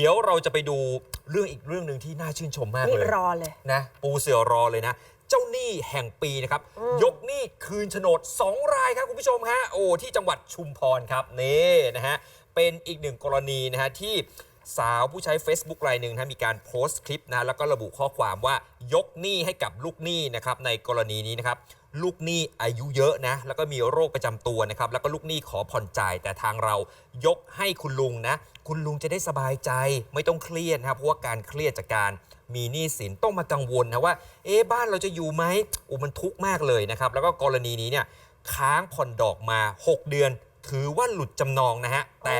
ดี๋ยวเราจะไปดูเรื่องอีกเรื่องหนึ่งที่น่าชื่นชมมากนี่เลยรอเลย นะปูเสือรอเลยนะ เจ้าหนี้แห่งปีนะครับ อืม ยกหนี้คืนโฉนด 2 รายครับคุณผู้ชมฮะโอ้ที่จังหวัดชุมพรครับนี่นะฮะเป็นอีกหนึ่งกรณีนะฮะที่สาวผู้ใช้ Facebook รายหนึ่งนะมีการโพสต์คลิปนะแล้วก็ระบุข้อความว่ายกหนี้ให้กับลูกหนี้นะครับในกรณีนี้นะครับ ลูกหนี้อายุเยอะนะ แล้วก็มีโรคประจำตัวนะครับ แล้วก็ลูกหนี้ขอผ่อนจ่าย แต่ทางเรายกให้คุณลุงนะ คุณลุงจะได้สบายใจ ไม่ต้องเครียดนะครับ เพราะว่าการเครียดจากการมีหนี้สินต้องมากังวลนะว่า เอ๊ะบ้านเราจะอยู่ไหมอุมันทุกข์มากเลยนะครับ แล้วก็กรณีนี้เนี่ยค้างผ่อนดอกมา 6 เดือน ถือว่าหลุดจำนองนะฮะ แต่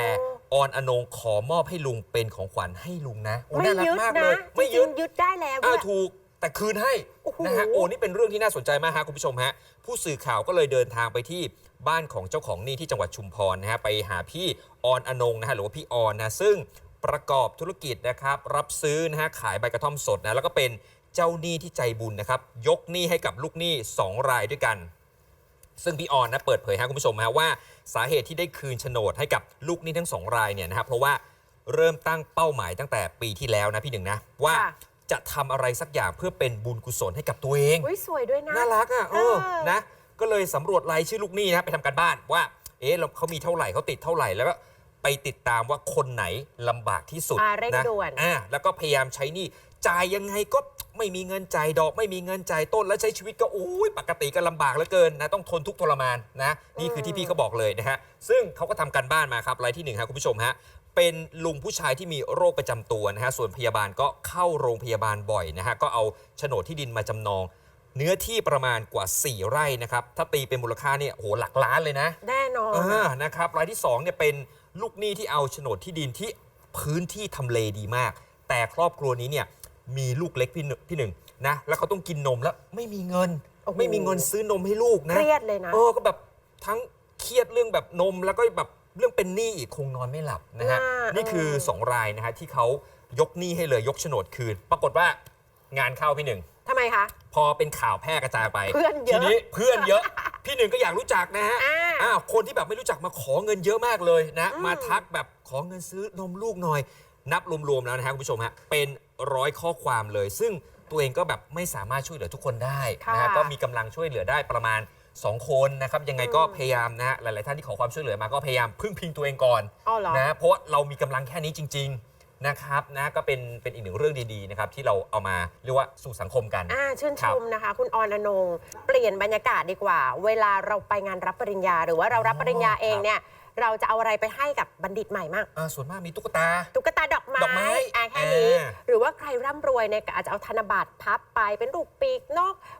ออนอนงขอมอบให้ลุงเป็นของขวัญให้ลุงนะโอ้ไม่น่ารักยึดมากนะเลยจไม่ริยึงดๆยึดได้แล้วอ่าด้วยถูกแต่คืนให้โอ้โห นะฮะโอ้นี่เป็นเรื่องที่น่าสนใจมากฮะคุณผู้ชมฮะผู้สื่อข่าวก็เลยเดินทางไปที่บ้านของเจ้าของหนี้ที่จังหวัดชุมพรนะฮะไปหาพี่ออนอนงนะฮะหรือว่าพี่ออนนะซึ่งประกอบธุรกิจนะครับรับซื้อนะฮะขายใบกระท่อมสดนะแล้วก็เป็นเจ้าหนี้ที่ใจบุญนะครับยกหนี้ให้กับลูกหนี้สองรายด้วยกัน ซึ่งพี่ออนนะเปิดเผยให้คุณผู้ชมฮะว่าสาเหตุที่ได้คืนโฉนดให้กับลูกหนี้ทั้งสองรายเนี่ยนะครับเพราะว่าเริ่มตั้งเป้าหมายตั้งแต่ปีที่แล้วนะพี่หนึ่งนะว่าค่ะ จะทำอะไรสักอย่างเพื่อเป็นบุญกุศลให้กับตัวเอง อุ้ยสวยด้วยนะ น่ารักอะเออเออ นะ ก็เลยสำรวจรายชื่อลูกหนี้นะไปทำการบ้านว่า เอ๊ะเราเขามีเท่าไหร่เขาติดเท่าไหร่แล้วก็ไปติดตามว่าคนไหนลำบากที่สุดอ่าเร่งนะด่วน อ่าแล้วก็พยายามใช้หนี้จ่ายยังไงก็ไม่มีเงินจ่ายดอก ไม่มีเงินจ่ายต้นแล้วใช้ชีวิตก็โอ้ยปกติก็ลำบากเหลือเกินนะต้องทนทุกข์ทรมานนะนี่คือที่พี่เขาบอกเลยนะฮะซึ่งเขาก็ทำการบ้านมาครับรายที่หนึ่งครับคุณผู้ชมฮะ เป็นลุงผู้ชายที่มีโรคประจำตัวนะฮะส่วนพยาบาลก็เข้าโรงพยาบาลบ่อยนะฮะก็เอาโฉนดที่ดินมาจำนอง เนื้อที่ประมาณกว่า 4 ไร่นะครับถ้าตีเป็นมูลค่าเนี่ยโอ้โหหลักล้านเลยนะแน่นอนอ่านะครับรายที่2เนี่ยเป็นลูกหนี้ที่เอาโฉนดที่ดินที่พื้นที่ทำเลดีมาก แต่ครอบครัวนี้เนี่ยมีลูกเล็กพี่หนึ่งพี่หนึ่งนะแล้วเขาต้องกินนมแล้วไม่มีเงิน โอ้โหไม่มีเงินซื้อนมให้ลูกนะเครียดเลยนะ เออก็แบบทั้งเครียดเรื่องแบบนมแล้วก็แบบ เรื่องเป็นหนี้อีกคงนอนไม่หลับนะฮะน่านี่คือเออ2 รายนะฮะที่เขายกหนี้ให้เลยยกโฉนดคืน ปรากฏว่างานเข้าพี่หนึ่ง ทำไมคะ พอเป็นข่าวแพร่กระจายไปเพื่อนเยทีอะ นี้เพื่อนเยอะ พี่หนึ่งก็อยากรู้จักนะฮะอ่าอ้าวคนที่แบบไม่รู้จักมาขอเงินเยอะมากเลยนะ อืม มาทักแบบขอเงินซื้อนมลูกหน่อย นับรวมๆแล้วนะฮะคุณผู้ชมฮะเป็นร้อยข้อความเลย ซึ่งตัวเองก็แบบไม่สามารถช่วยเหลือทุกคนได้นะฮะค่ะ ก็มีกำลังช่วยเหลือได้ประมาณ 2 คนนะครับยังไงก็อืมพยายามนะฮะหลาย ๆ ท่านที่ขอความช่วยเหลือมาก็พยายามพึ่งพิงตัวเองก่อนอ๋อเหรอ นะเพราะว่าเรามีกำลังแค่นี้จริง ๆ นะครับนะก็เป็นเป็นอีกหนึ่งเรื่องดีๆนะครับที่เราเอามาเรียกว่าสู่สังคมกัน อ่าชื่นครัชบมนะคะ คุณออนอนงเปลี่ยนบรรยากาศดีกว่า เวลาเราไปงานรับปริญญา หรือว่าเรารับปริญญาเองเนี่ย เราจะเอาอะไรไปให้กับบัณฑิตใหม่มากอ่าส่วนมากมีตุ๊กตา ตุ๊กตาดอกไม้ดอกไม้อ่าแค่นี้ อ่า หรือว่าใครร่ำรวยเนี่ยก็อาจจะเอาธนบัตรพับไปเป็นรูปปีกนกเป็นรูปหั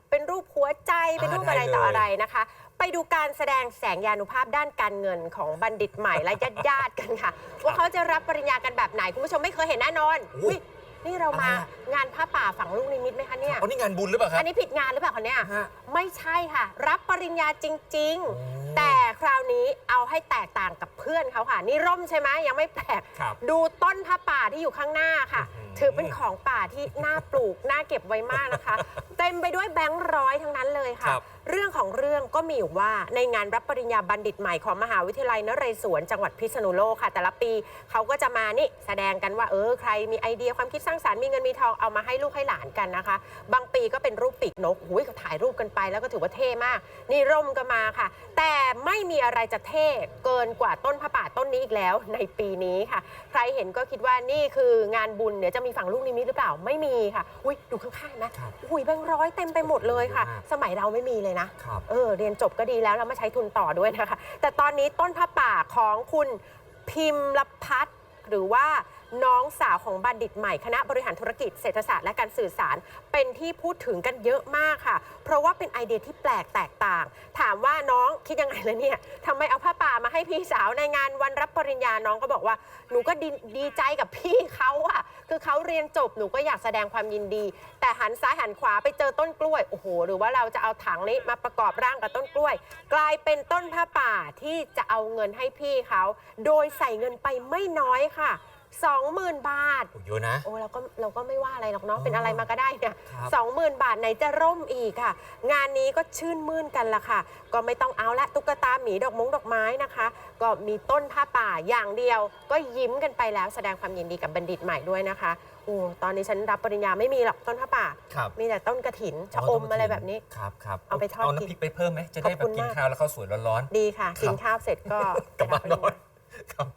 วใจเป็นรูปอะไรต่ออะไรนะคะ ไปดูการแสดงแสงยานุภาพด้านการเงินของบัณฑิตใหม่และญาติๆกันค่ะ ว่าเขาจะรับปริญญากันแบบไหน คุณผู้ชมไม่เคยเห็นแน่นอนโอ้อุ๊ยนี่เรามาอะไรอะงานผ้าป่าฝังลูกนิมิตไหมคะเนี่ย อ๋อนี่งานบุญหรือเปล่าครัอับ นนี้ผิดงานหรือเปล่าคะเนี่ยฮะ ไม่ใช่ค่ะ รับปริญญาจริงโอ้ๆ แต่คราวนี้เอาให้แตกต่างกับเพื่อนเขาค่ะ นี่ร่มใช่ไหมยังไม่แปลกครับดูต้นผ้าป่าที่อยู่ข้างหน้าค่ะ อื้อหือถือเป็นของป่าที่น่าปลูก น่าเก็บไว้มากนะคะ เต็มไปด้วยแบงค์ร้อยทั้งนั้นเลยค่ะ ครับ เรื่องของเรื่องก็มีอยู่ว่าในงานรับปริญญาบัณฑิตใหม่ของมหาวิทยาลัยนเรศวรจังหวัดพิษณุโลกค่ะ แต่ละปีเขาก็จะมานี่แสดงกันว่าเออใครมีไอเดียความคิดสร้างสรรค์มีเงินมีทองเอามาให้ลูกให้หลานกันนะคะ บางปีก็เป็นรูปปีกนกหุยเขาถ่ายรูปกันไปแล้วก็ถือว่าเท่มาก นี่ร่มก็มาค่ะ แต่ไม่มีอะไรจะเท่เกินกว่าต้นผ้าป่าต้นนี้อีกแล้วในปีนี้ค่ะ ใครเห็นก็คิดว่านี่คืองานบุญเดี๋ยวจะมีฝั่งลูกนิมิตหรือเปล่าไม่มีค่ะ อุ้ยดูข้างๆนะครับ อุ้ยแบงค์ร้อยเต็มไปหมดเลยค่ะเยอะมากสมัยเราไม่มีเลยนะ ครับ เออเรียนจบก็ดีแล้วเรามาใช้ทุนต่อด้วยนะคะ แต่ตอนนี้ต้นผ้าป่าของคุณพิมพ์ลพัฒน์หรือว่า น้องสาวของบัณฑิตใหม่คณะบริหารธุรกิจเศรษฐศาสตร์และการสื่อสาร เป็นที่พูดถึงกันเยอะมากค่ะ เพราะว่าเป็นไอเดียที่แปลกแตกต่าง ถามว่าน้องคิดยังไงเลยเนี่ยทำไมเอาผ้าป่ามาให้พี่สาวในงานวันรับปริญญาน้องก็บอกว่า หนูก็ดีดีใจกับพี่เขาอะคือเขาเรียนจบหนูก็อยากแสดงความยินดี แต่หันซ้ายหันขวาไปเจอต้นกล้วยโอ้โหหรือว่าเราจะเอาถังนี้มาประกอบร่างกับต้นกล้วย กลายเป็นต้นผ้าป่าที่จะเอาเงินให้พี่เขาโดยใส่เงินไปไม่น้อยค่ะ 20,000 บาท โอ้เยอะนะ โอ้เราก็เราก็ไม่ว่าอะไรหรอกเนาะอ๋อเป็นอะไรมาก็ได้เนี่ยครับ สองหมื่นบาทไหนจะร่มอีกค่ะ งานนี้ก็ชื่นมื่นกันละค่ะ ก็ไม่ต้องเอาละตุ๊กตาหมีดอกมงดอกไม้นะคะ ก็มีต้นผ้าป่าอย่างเดียว ก็ยิ้มกันไปแล้วแสดงความยินดีกับบัณฑิตใหม่ด้วยนะคะโอ้ตอนนี้ฉันรับปริญญาไม่มีหรอกต้นผ้าป่า ครับมีแต่ต้นกระถินชะอมอะไรแบบนี้ ครับครับเอาไปทอดเอากินน้ำพริกไปเพิ่มไหมจะได้ขอบแบคุบณกินมาก ข้าวแล้วข้าวสวยร้อน ดีค่ะ ครับ กินข้าวเสร็จก็ ๆกลับบ้านไปรับปริญนอญานครับ